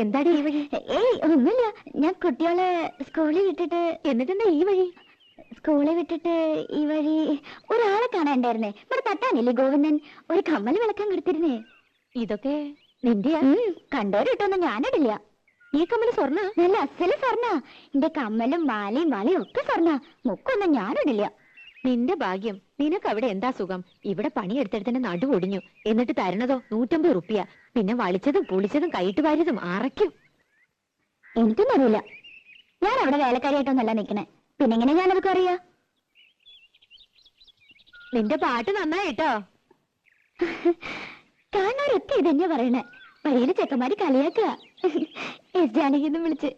എന്താടി ഈ വഴി? ഏയ് ഒന്നുമില്ല. ഞാൻ കുട്ടികളെ സ്കൂളിൽ വിട്ടിട്ട് എന്നിട്ടെന്താ ഈ വഴി? സ്കൂളിൽ വിട്ടിട്ട് ഈ വഴി ഒരാളെ കാണാണ്ടായിരുന്നേ ഇവിടെ തട്ടാനില്ലേ ഗോവിന്ദൻ? ഒരു കമ്മൽ വിളക്കാൻ കൊടുത്തിരുന്നേ. ഇതൊക്കെ നിന്റെ കണ്ടോരിട്ടൊന്നും ഞാനിടില്ല. ഈ കമ്മൽ സ്വർണ? നല്ല അസൽ സ്വർണ. എന്റെ കമ്മലും മാലയും വളയും ഒക്കെ സ്വർണ. മുക്കൊന്നും ഞാനിടില്ല. നിന്റെ ഭാഗ്യം നിനക്ക് അവിടെ എന്താ സുഖം? ഇവിടെ പണിയെടുത്തെടുത്തിന്റെ നടു ഒടിഞ്ഞു. എന്നിട്ട് തരണതോ? നൂറ്റമ്പത് റുപ്യ. പിന്നെ വളിച്ചതും പുളിച്ചതും കൈയിട്ട് വാരിയതും അറയ്ക്കും. എനിക്കും അറിയില്ല ഞാൻ അവിടെ വേലക്കാരിയായിട്ടൊന്നല്ല നിക്കണേ പിന്നെ എങ്ങനെ ഞാൻ അവർക്ക് അറിയാ? നിന്റെ പാട്ട് നന്നായിട്ടോ? കാണാറൊക്കെ ഇതന്നെ പറയണേ. വഴിയിൽ ചെക്കന്മാര് കളിയാക്കുക. എസ് ജാനകിന്ന് വിളിച്ച്.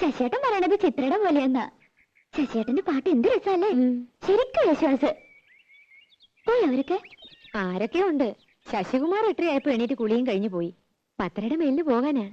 ശശിയേട്ടൻ പറയണത് ചിത്രയുടെ പോലെയെന്നാ. ശശിയേട്ടന്റെ പാട്ട് എന്ത് രസമല്ലേ? ശരിക്കും വിശ്വാസ്. പോയി അവരൊക്കെ. ആരൊക്കെ ഉണ്ട്. ശശികുമാർ എട്ടരയായപ്പോ എണീറ്റ് കുളിയും കഴിഞ്ഞു പോയി. പത്തരയുടെ മേലിന് പോകാനാ.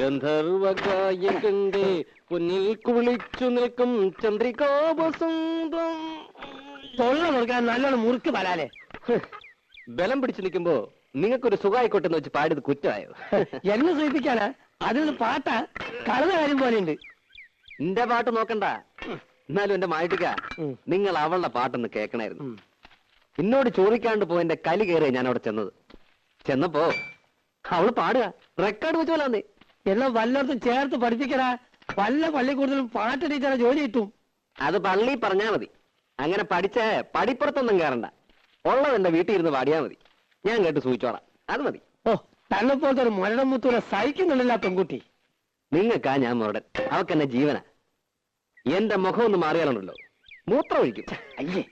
ഗന്ധർവകായകന്റെ പൊന്നിൽ കുളിച്ചു നിൽക്കും ചന്ദ്രികാവസന്തം തൊള്ള നോക്കാൻ നല്ലോണം മുറുക്ക് വരാലേ ബലം പിടിച്ചു നിൽക്കുമ്പോ നിങ്ങൾക്കൊരു സുഖമായിക്കോട്ടെ എന്ന് വെച്ച് പാടിയത് കുറ്റമായോ? എന്നെ സൂചിപ്പിക്കാനാ? അതിൽ പാട്ട കളന്ന കാര്യം പോലെ ഉണ്ട് എന്റെ പാട്ട് നോക്കണ്ട. എന്നാലും എന്റെ മായിട്ടിക്ക നിങ്ങൾ അവളുടെ പാട്ടൊന്ന് കേൾക്കണായിരുന്നു. എന്നോട് ചോദിക്കാണ്ട് പോയി എന്റെ കലി കയറിയ ഞാൻ അവിടെ ചെന്നത്. ചെന്നപ്പോ അവൾ പാടുക. റെക്കോർഡ് വെച്ച് പോലാന്നേ. എല്ലാം വല്ലർത്തും ചേർത്ത് പഠിപ്പിക്കടാ. വല്ല പള്ളിക്കൂടുതലും പാട്ട് ടീച്ചറെ ജോലി കിട്ടും. അത് പള്ളി പറഞ്ഞാ മതി. അങ്ങനെ പഠിച്ച പടിപ്പുറത്തൊന്നും കേറണ്ട. ഉള്ളത് എന്റെ വീട്ടിൽ ഇരുന്ന് പാടിയാ മതി. ഞാൻ കേട്ട് സൂചിച്ചോളാം. അത് മതി. ഓ തന്നെപ്പോലത്തെ ഒരു മുരടം മുത്തൂരെ സഹിക്കുന്നുണ്ടല്ല പെൺകുട്ടി. നിങ്ങൾക്കാ ഞാൻ മുരടൻ. അവക്കെന്നെ ജീവന. എന്റെ മുഖം ഒന്ന് മാറിയാലുണ്ടല്ലോ. മൂത്രം ഒഴിക്കും. അയ്യേ.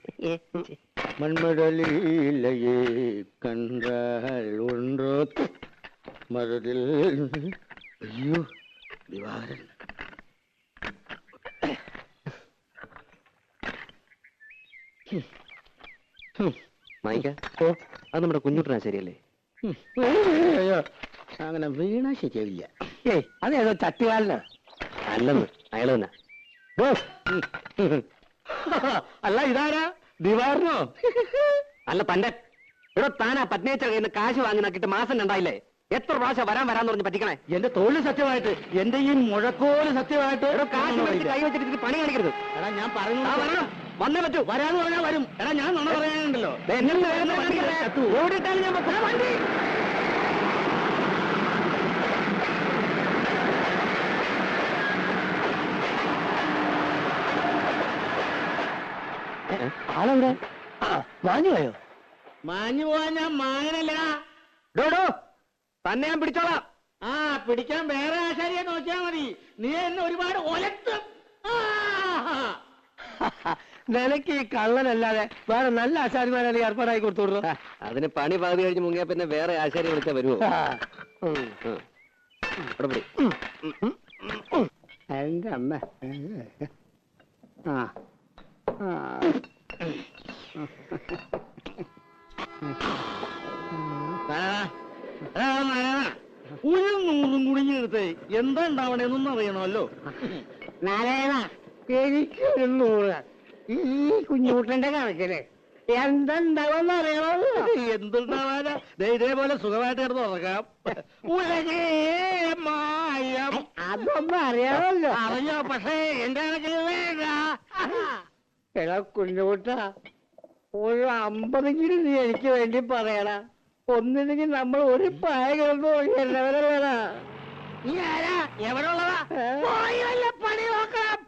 കണ്ടാൽ മരതിൽ അയ്യോ ദിവാകരൻ. മായിക്ക ഓ. അത് നമ്മുടെ കുഞ്ഞുട്ടനാ ശരിയല്ലേ? അങ്ങനെ വീണാ ശരിയാവില്ല. ഏയ് അതേതോ തട്ടിയാലന അല്ലെന്ന് അയാൾ തന്നെ. അല്ല ഇതാരാ? ദിവാറിനോ അല്ല പണ്ടൻ ഇവിടെ താനാ പത്നിയച്ച കാശ് വാങ്ങി നോക്കിയിട്ട് മാസം രണ്ടായില്ലേ? എത്ര പ്രാവശ്യം വരാൻ വരാന്ന് പറഞ്ഞ് പറ്റിക്കണേ എന്റെ തൊഴിൽ സത്യമായിട്ട് എന്റെ ഈ മുഴക്കോൽ സത്യമായിട്ട് കാശ് മേടിച്ച് കൈ വെച്ചിട്ട് ഇതിന് പണി കാണിക്കരുത് എടാ ഞാൻ പറഞ്ഞു വരണം. വന്നേ പറ്റൂ വരാന്ന് പറഞ്ഞാൽ വരും എടാ ഞാൻ നുണ പറയാനുണ്ടല്ലോ. ഓടിയിട്ടാലും ഞാൻ. വണ്ടി. ആളെവിടെ മാഞ്ഞു പോയോ മാഞ്ഞു പോവാൻ ഞാൻ മാങ്ങനല്ല ഡോഡോ ഡോ. തന്നെ ഞാൻ പിടിച്ചോളാം. ആ പിടിക്കാൻ വേറെ ആശാരിയെ നോക്കിയാ മതി. നീ എന്നെ ഒരുപാട് ഒലത്തും. നിനക്ക് ഈ കള്ളനല്ലാതെ വേറെ നല്ല ആശാരിമാരെ ഏർപ്പാടായി കൊടുത്തോളൂ അതിന് പണി പകുതി കഴിഞ്ഞ് മുങ്ങിയ പിന്നെ വേറെ ആശാരി വിളിച്ചാ വരുമോ. എന്റെ അമ്മ. ആ. ആ. ഒരു നൂറും കുടുങ്ങിയെടുത്ത് എന്താ ഉണ്ടാവണേന്നൊന്നും അറിയണമല്ലോ. നാരായണ എനിക്കൊരു നൂറ്. ഈ കുഞ്ഞുകുട്ടന്റെ കണക്കിന് എന്തുണ്ടാവെന്ന് അറിയണമല്ലോ. എന്തുണ്ടാവാനാ? ഇതേപോലെ സുഖമായിട്ട് കിടന്ന് ഉറക്കാം ഉലകേ മായം. അതൊന്നും അറിയാമല്ലോ അറിയോ പക്ഷേ എന്റെ കണക്കിൽ വേണ്ട. എടാ കുഞ്ഞുകുട്ട ഒരു അമ്പതെങ്കിലും നീ എനിക്ക് വേണ്ടി പറയണ ഒന്നില്ലെങ്കിൽ നമ്മൾ ഒരു പായ കിടന്നു എല്ലാവരും വേണ നീ ആരാ? എവിടെ ഉള്ളതാ പോയി വല്ല പണി നോക്കണം.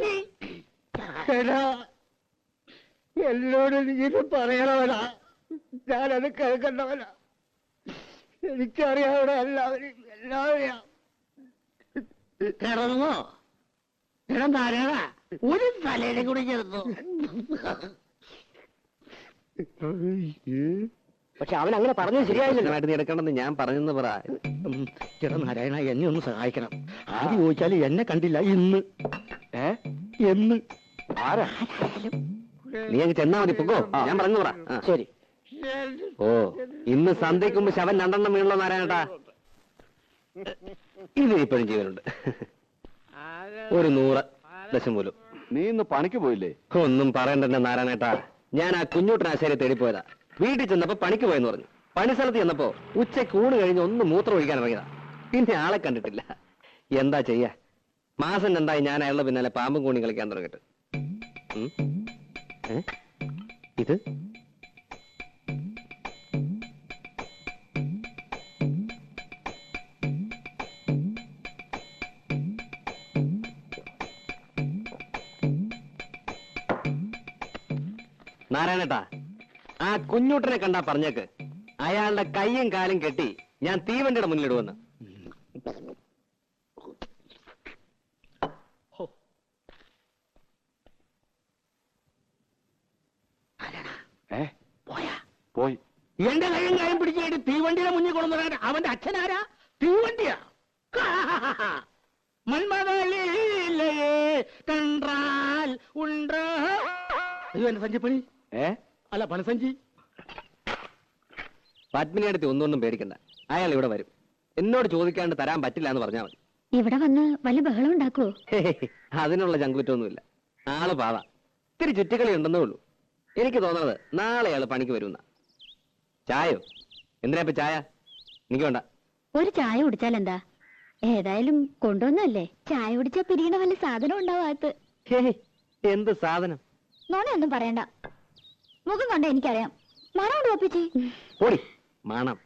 നീ നീത് പറയണവനാ. ഞാനത് കേൾക്കണ്ടവനാ. എനിക്കറിയാവിടെ എല്ലാവരും എല്ലാവരെയും കിടന്നോ? നാരായണ ഒരു തലയുടെ കൂടി ചേർന്നു പക്ഷെ അവൻ അങ്ങനെ പറഞ്ഞു നീ എടുക്കണമെന്ന് ഞാൻ പറഞ്ഞെന്ന് പറ. ചേട്ടാ നാരായണ എന്നെ ഒന്ന് സഹായിക്കണം. ആദ്യം ചോദിച്ചാൽ എന്നെ കണ്ടില്ല ഇന്ന്. ഏ? എന്ന് ആരാ? നീ അങ്ങ് ചെന്നാ മതി പൊക്കോ. ഞാൻ പറഞ്ഞു പറ. ശരി. ഓ ഇന്ന് സന്ധ്യയ്ക്ക് മുമ്പ് ശവൻ രണ്ടെണ്ണം വീണല്ലോ നാരായണട്ടാ. ഇത് ഇപ്പോഴും ജീവനുണ്ട്. ഒരു നൂറ് ദശമൂലം നീ ഇന്ന് പണിക്ക് പോയില്ലേ? ഒന്നും പറയണ്ടെന്നെ നാരായണേട്ടാ. ഞാൻ ആ കുഞ്ഞൂട്ടനാശാരി തേടിപ്പോയതാ വീട്ടിൽ ചെന്നപ്പോ പണിക്ക് പോയെന്ന് പറഞ്ഞു. പണിസ്ഥലത്ത് ചെന്നപ്പോ ഉച്ചയ്ക്ക് ഊണ് കഴിഞ്ഞ് ഒന്ന് മൂത്രം ഒഴിക്കാൻ ഇറങ്ങിയതാ. പിന്നെ ആളെ കണ്ടിട്ടില്ല. എന്താ ചെയ്യാ? മാസം രണ്ടായി ഞാൻ അയാളുടെ പിന്നാലെ പാമ്പും കൂണി കളിക്കാൻ തുടങ്ങിട്ട് ഇത്? നാരായണേട്ടാ ആ കുഞ്ഞൂട്ടനെ കണ്ടാ പറഞ്ഞേക്ക്. അയാളുടെ കൈയും കാലും കെട്ടി ഞാൻ തീവണ്ടിയുടെ മുന്നിലിടുവെന്ന്. പോയി? എന്റെ കൈയും കാര്യം പിടിച്ചിട്ട് തീവണ്ടിയുടെ മുന്നിൽ കൊണ്ടുവരാൻ അവന്റെ അച്ഛനാരാ തീവണ്ടിയാ? മന്മതലേ കണ്ടാൽ ഉണ്ടോ? അയ്യോ എന്റെ സഞ്ചിപ്പണി ഏ? അല്ല പണസഞ്ചി പത്മിനിയടുത്ത് ഒന്നൊന്നും പേടിക്കണ്ട. അയാൾ ഇവിടെ വരും. എന്നോട് ചോദിക്കാണ്ട് തരാൻ പറ്റില്ല എന്ന് പറഞ്ഞാൽ മതി. ഇവിടെ വന്ന് വല്ല ബഹളം ഉണ്ടാക്കുവോ? അതിനുള്ള ചങ്കുറ്റൊന്നുമില്ല ആൾ പാവ. ഇത്തിരി ചുറ്റിക്കളി ഉണ്ടെന്നേ ഉള്ളൂ. എനിക്ക് തോന്നുന്നത് നാളെ അയാൾ പണിക്ക് വരുന്ന ചായോ എന്തിനാ ഇപ്പൊ ചായ? എനിക്ക് വേണ്ട. ഒരു ചായ കുടിച്ചാൽ എന്താ? ഏതായാലും കൊണ്ടുവന്നല്ലേ ചായ കുടിച്ചാ പിരിയണ വല്ല സാധനം ഉണ്ടാവാത്ത എന്ത് സാധനം? നോണയൊന്നും പറയണ്ട. മുഖം കണ്ട എനിക്കറിയാം. മണം കൊണ്ട് ഒപ്പിച്ചേ ഓടി. മണം.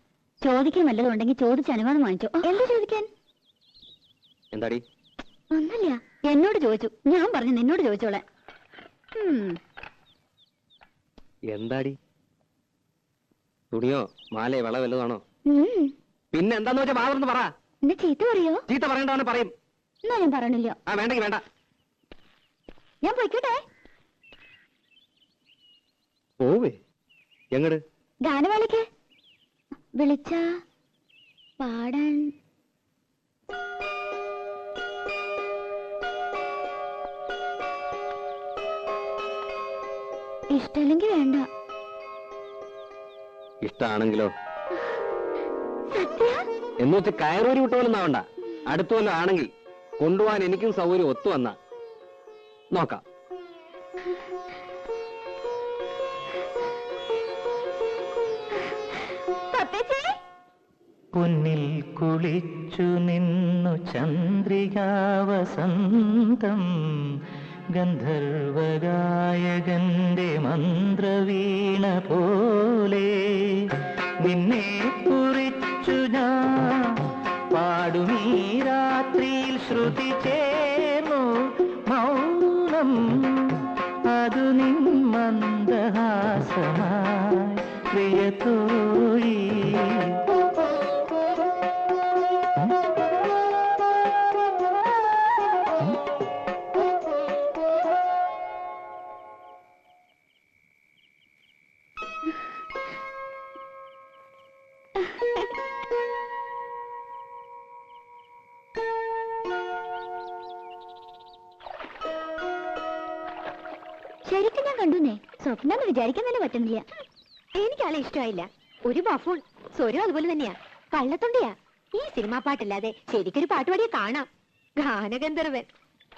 ചോദിക്കാൻ വല്ലതും ചോദിച്ച ചോദിച്ച് അനുവാദം വാങ്ങിച്ചോ. എന്താ ചോദിക്കാൻ? എന്താടി? ഒന്നല്ല എന്നോട് ചോദിച്ചു. ഞാൻ പറഞ്ഞു നിന്നോട് ചോദിച്ചോളെ എന്താടി? തുണിയോ മാലയോ വള വല്ലതാണോ പിന്നെ എന്താന്ന് വെച്ചാ മാതർന്ന് പറ. എന്നെ ചീത്ത പറയോ? ചീത്ത പറയണ്ടാണ് പറയും. എന്നാ ഞാൻ പറയണില്ല. ആ വേണ്ടെങ്കിൽ വേണ്ട. ഞാൻ പോയിക്കോട്ടെ. പോവേ. എങ്ങട്? ഗാനമേളയ്ക്ക്. വിളിച്ച പാടാൻ. ഇഷ്ടല്ലെങ്കിൽ വേണ്ട. ഇഷ്ടാണെങ്കിലോ? എന്നുവെച്ച് എന്ന് വെച്ച് കയറൂരി വിട്ടോലൊന്നും ആവണ്ട. അടുത്തോലോ ആണെങ്കിൽ കൊണ്ടുപോകാൻ എനിക്കും സൗകര്യം ഒത്തു വന്ന. നോക്കാം. പൊന്നിൽ കുളിച്ചു നിന്നു ചന്ദ്രികാവസന്തം. ഗന്ധർവഗായകന്റെ മന്ത്രവീണ പോലെ നിന്നെ കുറിച്ചു ഞാൻ പാടുമീ രാത്രിയിൽ ശ്രുതി ചേർന്നു മൗനം. അതു നിൻ മന്ദഹാസമായി പ്രിയത്തോഴി കണ്ടുന്നേ? സ്വപ്നം എന്ന് വിചാരിക്കാൻ തന്നെ പറ്റുന്നില്ല. എനിക്കാളെ ഇഷ്ടമായില്ല. ഒരു ബഫൂൺ സ്വരം അതുപോലെ തന്നെയാ. കള്ളത്തൊണ്ടിയാ. ഈ സിനിമാ പാട്ടില്ലാതെ ശരിക്കൊരു പാട്ടുപാടിയെ കാണാം. ഗാനഗന്ധർവൻ.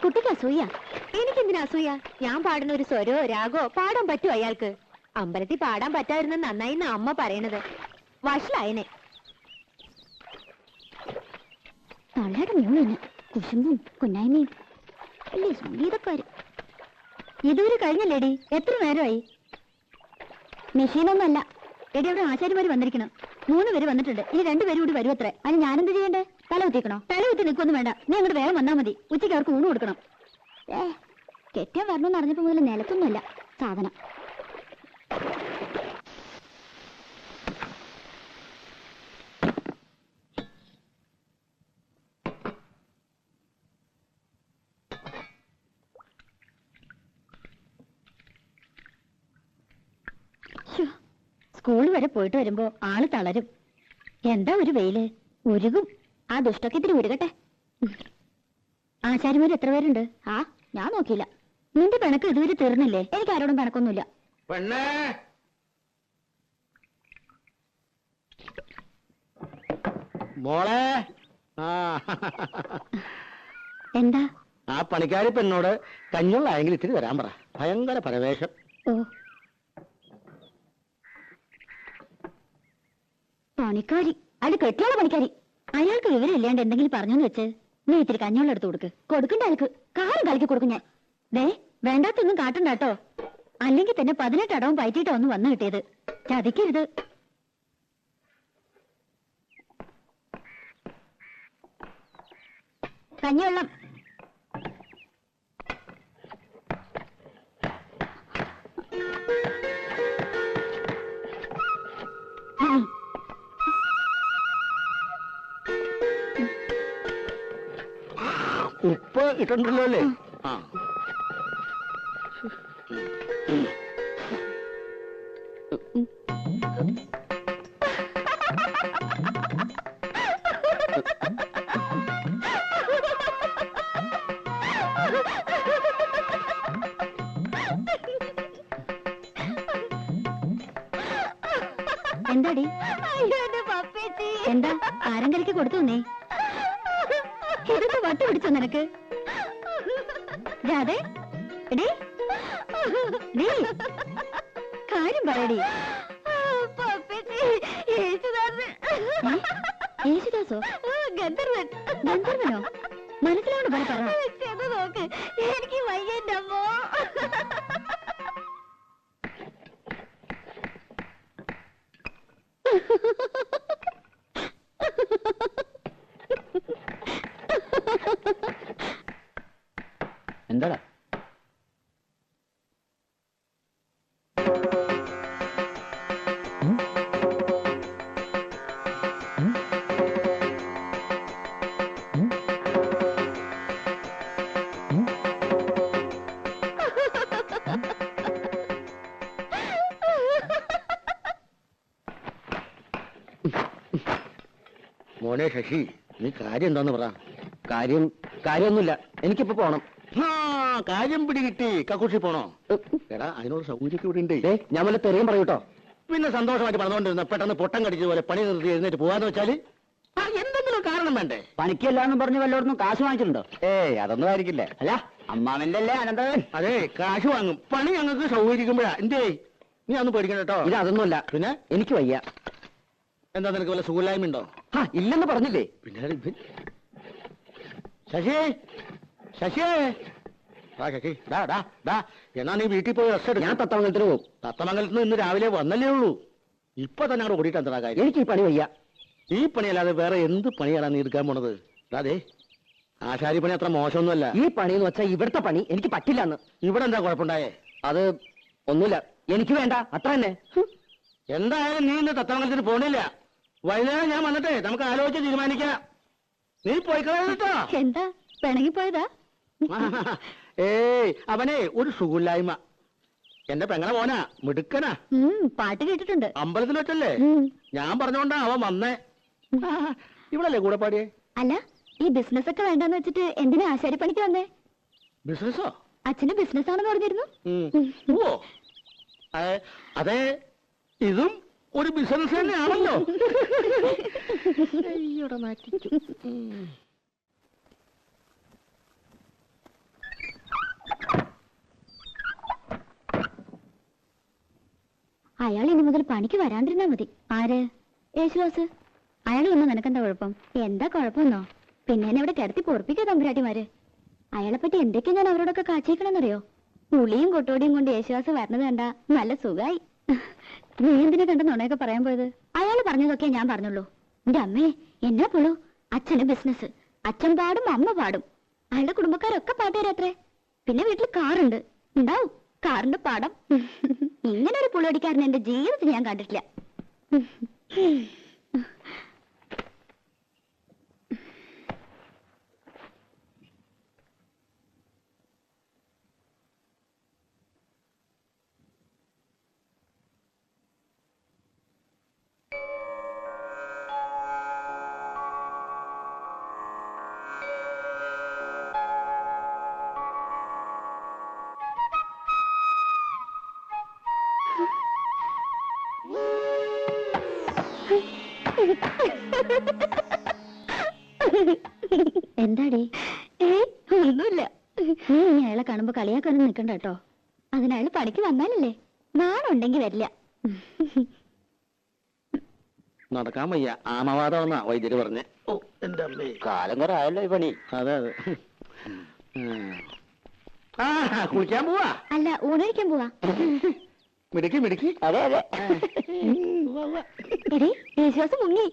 കുട്ടിക്ക് അസൂയ. എനിക്കെന്തിനാ അസൂയ? ഞാൻ പാടുന്ന ഒരു സ്വരോ രാഗോ പാടാൻ പറ്റുമോ അയാൾക്ക്? അമ്പലത്തിൽ പാടാൻ പറ്റാതിരുന്ന നന്നായി അമ്മ പറയണത്. വഷളായനെ. തള്ളയുടെ കുശുമ്പും കുന്നായ്മയും. സംഗീതക്കാര്? ഇതുവരെ കഴിഞ്ഞല്ലേടി. എത്ര നേരമായി? മെഷീനൊന്നല്ല എടി അവിടെ ആശാരിമാര് വന്നിരിക്കണം. മൂന്ന് പേര് വന്നിട്ടുണ്ട്. ഇനി രണ്ടുപേരും കൂടി വരും അത്രേ. അതിന് ഞാനെന്ത് ചെയ്യണ്ടേ? തല കുത്തിക്കണോ തല കുത്തി നിൽക്കൊന്നും വേണ്ട. നീ അങ്ങോട്ട് വേഗം വന്നാ മതി. ഉച്ചയ്ക്ക് അവർക്ക് ഊണ് കൊടുക്കണം. ഏ കെട്ടിയാൻ വരണമെന്ന് അറിഞ്ഞപ്പോ മുതൽ നിലത്തൊന്നുമല്ല. സാധനം. സ്കൂൾ വരെ പോയിട്ട് വരുമ്പോ ആൾ തളരും. എന്താ ഒരു വെയിൽ? ഉരുകും. ആ ദുഷ്ടൊക്കെ ഇത്തിരി ഉരുകട്ടെ. ആശാരിമാർ എത്ര പേരുണ്ട്? ആ ഞാൻ നോക്കിയില്ല. നിന്റെ പിണക്ക് ഇതുവരെ തീർന്നില്ലേ? എനിക്ക് ആരോടും പിണക്കൊന്നുമില്ല. പെണ്ണേ! മോളെ! ആ. എന്താ? ആ പണിക്കാരി പെണ്ണോട് കഞ്ഞുള്ളായെങ്കിൽ ഇത്തിരി തരാൻ പറ. ഭയങ്കര പരവേഷം ഓ പണിക്കാരി. അത് കെട്ടിയാണ് പണിക്കാരി. അയാൾക്ക് വിവരം ഇല്ലാണ്ട് എന്തെങ്കിലും പറഞ്ഞെന്ന് വെച്ച് നീ ഇത്തിരി കഞ്ഞോളം എടുത്ത് കൊടുക്ക്. കൊടുക്കണ്ട അയാൾക്ക്. കാറും കളിക്ക് കൊടുക്കും ഞാൻ. ദേ വേണ്ടാത്തൊന്നും കാട്ടണ്ട കേട്ടോ. അല്ലെങ്കിൽ തന്നെ പതിനെട്ട് അടവും പയറ്റിട്ടോ ഒന്ന് വന്നു കിട്ടിയത്. ചതിക്കരുത്. കഞ്ഞിവെള്ളം. ഉപ്പ് ഇട്ടുണ്ടല്ലോ അല്ലേ ആ. എന്താടി? എന്താ? ആരങ്കലിക്ക് കൊടുത്തു നീ ഇതൊക്കെ വട്ട് പിടിച്ചോ നിനക്ക്? രാധേ എടീ. ഡീ കാര്യം പറയടി. ഏ? യേശുദാസോ? ഗന്ധർവൻ. ഗന്ധർവനോ? മനസ്സിലാണ് പറ. പറ നോക്ക്. എനിക്ക് വയ്യന്റെ അമ്മോ. എന്താടാ മോനെ ശശി നീ കാര്യം എന്താന്ന് പറ. കാര്യം കാര്യമൊന്നുമില്ല. എനിക്കിപ്പോ പോണം. കാര്യം പിടികിട്ടി. കക്കൂഷി പോണോ? എടാ അതിനോട് സൗകര്യമൊക്കെ ഇവിടെ ഉണ്ട് ഞാൻ വല്ല തെറിയും പറയൂട്ടോ പിന്നെ സന്തോഷമായിട്ട് പറഞ്ഞുകൊണ്ടിരുന്ന പെട്ടെന്ന് പൊട്ടം കടിച്ചതുപോലെ പണി നിർത്തി എഴുന്നേറ്റ് പോവാന്ന് വെച്ചാൽ എന്തെങ്കിലും കാരണം വേണ്ടേ? പണിക്കല്ലാന്നും പറഞ്ഞു വല്ലോടൊന്നും കാശ് വാങ്ങിച്ചിട്ടുണ്ടോ? ഏയ് അതൊന്നും ആയിരിക്കില്ല. അല്ല അമ്മാവന്റെ അല്ലേ അനന്തവൻ അതെ കാശ് വാങ്ങും. പണി ഞങ്ങൾക്ക് സൗകര്യക്കുമ്പോഴാ. എന്തേ? നീ അന്ന് പേടിക്കണം കേട്ടോ ഇത് അതൊന്നുമല്ല പിന്നെ? എനിക്ക് വയ്യ. എന്താ നിനക്ക് വല്ല സുഖലായ്മ ഉണ്ടോ ആ ഇല്ലെന്ന് പറഞ്ഞില്ലേ? പിന്നെ? ശശി ശശി ആ ശശി ഡാ ഡാ ഡാ എന്നാ നീ വീട്ടിൽ പോയി റെസ്റ്റ് ഞാൻ തത്തമംഗലത്തിന് പോകും. തത്തമംഗലത്ത് നിന്ന് ഇന്ന് രാവിലെ വന്നല്ലേ ഉള്ളൂ. ഇപ്പൊ തന്നെ അവിടെ ഓടിയിട്ട് എന്താ കാര്യം? എനിക്ക് ഈ പണി വയ്യ. ഈ പണിയല്ലാതെ വേറെ എന്ത് പണിയാണ് നീ എടുക്കാൻ പോണത്? അതെ ആശാരി പണി അത്ര മോശമൊന്നുമല്ല. ഈ പണി എന്ന് വെച്ചാൽ ഇവിടുത്തെ പണി എനിക്ക് പറ്റില്ല എന്ന് ഇവിടെ എന്താ കുഴപ്പമുണ്ടായേ? അത് ഒന്നുമില്ല. എനിക്ക് വേണ്ട. അത്ര തന്നെ. എന്തായാലും നീ ഇന്ന് തത്തമംഗലത്തിന് പോണില്ല. വൈകുന്നേരം ഞാൻ വന്നിട്ടേ നമുക്ക് ആലോചിച്ച് തീരുമാനിക്കാം. നീ പോയി കേട്ടോ. എന്താ? പിണങ്ങിപ്പോയതാ? ഏയ് അവനെ ഒരു സുഖമില്ലായ്മ. എന്റെ പെങ്ങളെ മോനാ മിടുക്കനാ. പാട്ട് കേട്ടിട്ടുണ്ട്. അമ്പലത്തിൽ വെച്ചല്ലേ? ഞാൻ പറഞ്ഞോണ്ടാ അവൻ വന്നേ. ഇവിടല്ലേ കൂടെ പാടിയേ? അല്ല ഈ ബിസിനസ് ഒക്കെ വേണ്ടെന്ന് വെച്ചിട്ട് എന്തിനാ ആശാരിപ്പണിക്ക് വന്നേ? ബിസിനസ്സോ അച്ഛന് ബിസിനസ് ആണെന്ന് പറഞ്ഞിരുന്നു. അതെ ഇതും ഒരു ബിസിനസ് തന്നെയാണല്ലോ. അയാൾ ഇനി മുതൽ പണിക്ക് വരാണ്ടിരുന്നാ മതി. ആര്? യേശുദാസ്. അയാൾ വന്ന നിനക്കെന്താ കുഴപ്പം? എന്താ കുഴപ്പമെന്നോ? പിന്നെ എന്നെ ഇവിടെ കിടത്തി പൊറപ്പിക്കുക തമ്പുരാട്ടിമാര്. അയാളെ പറ്റി എന്തൊക്കെയാ ഞാൻ അവരോടൊക്കെ കാച്ചേക്കണമെന്നറിയോ പുളിയും കൊട്ടോടിയും കൊണ്ട് യേശുദാസ് വരണത് കണ്ട നല്ല സുഖായി. നീ എന്തിനെ കണ്ട നുണയൊക്കെ പറയാൻ പോയത്? അയാൾ പറഞ്ഞതൊക്കെ ഞാൻ പറഞ്ഞുള്ളൂ. എന്റെ അമ്മേ എന്നാ പുളു? അച്ഛന് ബിസിനസ്. അച്ഛൻ പാടും അമ്മ പാടും. അയാളുടെ കുടുംബക്കാരൊക്കെ പാട്ടുകാരത്രേ പിന്നെ വീട്ടിൽ കാറുണ്ട്. ഉണ്ടാവും. കാറിന്റെ പാടം. ഒരു എന്റെ ജീവിതത്തിൽ ഞാൻ കണ്ടിട്ടില്ല. എന്താടേ? ഒന്നുമില്ല. നീ ഇനി അയാളെ കാണുമ്പോ കളിയാക്കാനും നിക്കണ്ട കേട്ടോ. അതിനയാൾ പണിക്ക് വന്നാലല്ലേ? നാളുണ്ടെങ്കി വരില്ല. നടക്കാൻ വയ്യ. ആമവാദമെന്നാ വൈദ്യര് പറഞ്ഞ്. ഓ എന്റെ അമ്മേ. കാലം കുറെ ആയല്ലോ ഈ പണി. അതെ അതെ. ആ കുളിക്കാൻ പോവാ? അല്ല ഊണഴിക്കാൻ പോവാ. മിടുക്കി മിടുക്കി. അതെ അതെ. എടി യേശുവാസം മുങ്ങി.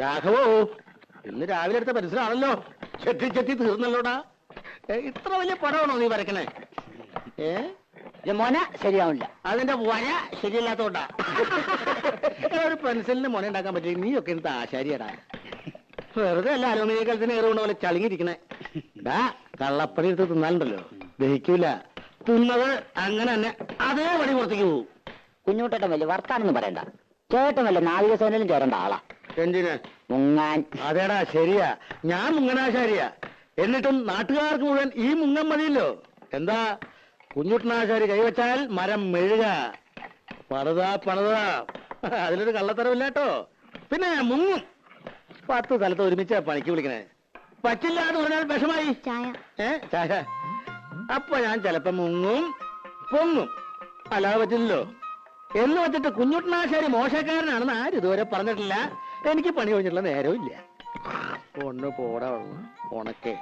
രാഘവോ ഇന്ന് രാവിലെ എടുത്ത പരിസരമാണല്ലോ. ചെത്തി ചെത്തി തീർന്നല്ലോടാ. ഇത്ര വലിയ പടമാണോ നീ വരക്കണേ ഏ? മോന ശരിയാവില്ല. അതിന്റെ വര ശരിയല്ലാത്തോണ്ടാ. ഒരു പെൻസിലിന് മുന ഉണ്ടാക്കാൻ പറ്റില്ല നീയൊക്കെ എന്ത് ആശാരിയടാ. വെറുതെ അല്ല അലുമിനിയ കലത്തിന് ഏറുകൊണ്ട് പോലെ ചളിങ്ങിരിക്കണേ. ഡാ കള്ളപ്പണി എടുത്ത് തിന്നാലുണ്ടല്ലോ. ദഹിക്കൂല. തിന്നത് അങ്ങനെ തന്നെ അതേ വഴി പുറത്തേക്ക് പോകും. കുഞ്ഞുട്ടേട്ടൻ വലിയ വർത്താനൊന്നും പറയണ്ട. ചേട്ടൻ വല്ല നാവികസേനയിലും ചേരേണ്ട ആളാ. എന്തിന്? മുങ്ങാൻ. അതേടാ ശരിയാ. ഞാൻ മുങ്ങനാശാരിയാ എന്നിട്ടും നാട്ടുകാർക്ക് മുഴുവൻ ഈ മുങ്ങൻ മതിയല്ലോ. എന്താ? കുഞ്ഞുട്ടനാശാരി കൈവച്ചാൽ മരം മെഴുക. പണിതാ പണിതാ. അതിലൊരു കള്ളത്തരമില്ല കേട്ടോ പിന്നെ മുങ്ങും. പത്ത് സ്ഥലത്ത് ഒരുമിച്ച പണിക്ക് വിളിക്കണേ. പറ്റില്ല എന്ന് പറഞ്ഞാൽ വിഷമായി. ചായ. ഏ? ചായ. അപ്പൊ ഞാൻ ചിലപ്പോ മുങ്ങും പൊങ്ങും. അല്ലാതെ പറ്റില്ലല്ലോ. എന്ന് വെച്ചിട്ട് കുഞ്ഞുട്ടനാശാരി മോശക്കാരനാണെന്ന് ആരും ഇതുവരെ പറഞ്ഞിട്ടില്ല. എനിക്ക് പണി കഴിഞ്ഞിട്ടുള്ള നേരവും ഇല്ല. ഒന്ന് പോടാ ഉണക്കേ.